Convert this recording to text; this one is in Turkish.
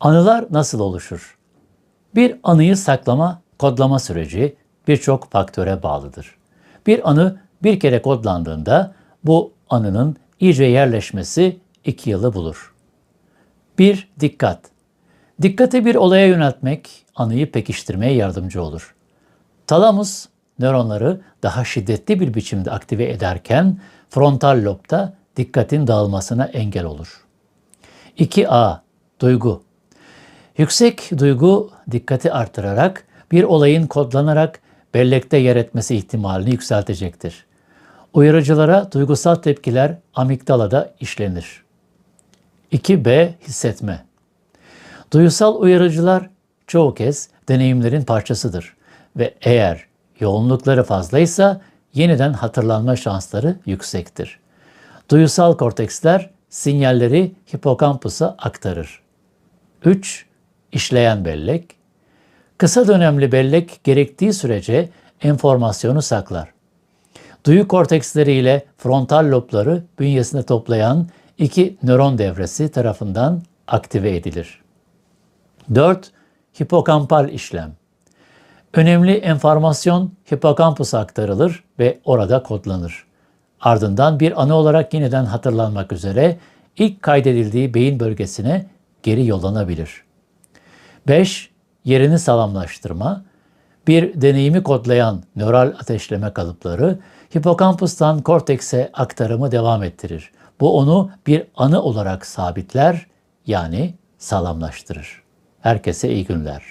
Anılar nasıl oluşur? Bir anıyı saklama, kodlama süreci birçok faktöre bağlıdır. Bir anı bir kere kodlandığında bu anının iyice yerleşmesi iki yılı bulur. 1. Dikkat. Dikkati bir olaya yöneltmek anıyı pekiştirmeye yardımcı olur. Talamus nöronları daha şiddetli bir biçimde aktive ederken frontal lobda dikkatin dağılmasına engel olur. 2a. Duygu. Yüksek duygu dikkati artırarak bir olayın kodlanarak bellekte yer etmesi ihtimalini yükseltecektir. Uyarıcılara duygusal tepkiler amigdalada işlenir. 2b. Hissetme. Duyusal uyarıcılar çoğu kez deneyimlerin parçasıdır ve eğer yoğunlukları fazlaysa yeniden hatırlanma şansları yüksektir. Duyusal korteksler sinyalleri hipokampusa aktarır. 3. İşleyen bellek. Kısa dönemli bellek gerektiği sürece enformasyonu saklar. Duyu korteksleri ile frontal lobları bünyesinde toplayan iki nöron devresi tarafından aktive edilir. 4. Hipokampal işlem. Önemli enformasyon hipokampusa aktarılır ve orada kodlanır. Ardından bir anı olarak yeniden hatırlanmak üzere ilk kaydedildiği beyin bölgesine geri yollanabilir. 5. Yerini sağlamlaştırma. Bir deneyimi kodlayan nöral ateşleme kalıpları hipokampustan kortekse aktarımı devam ettirir. Bu onu bir anı olarak sabitler yani sağlamlaştırır. Herkese iyi günler.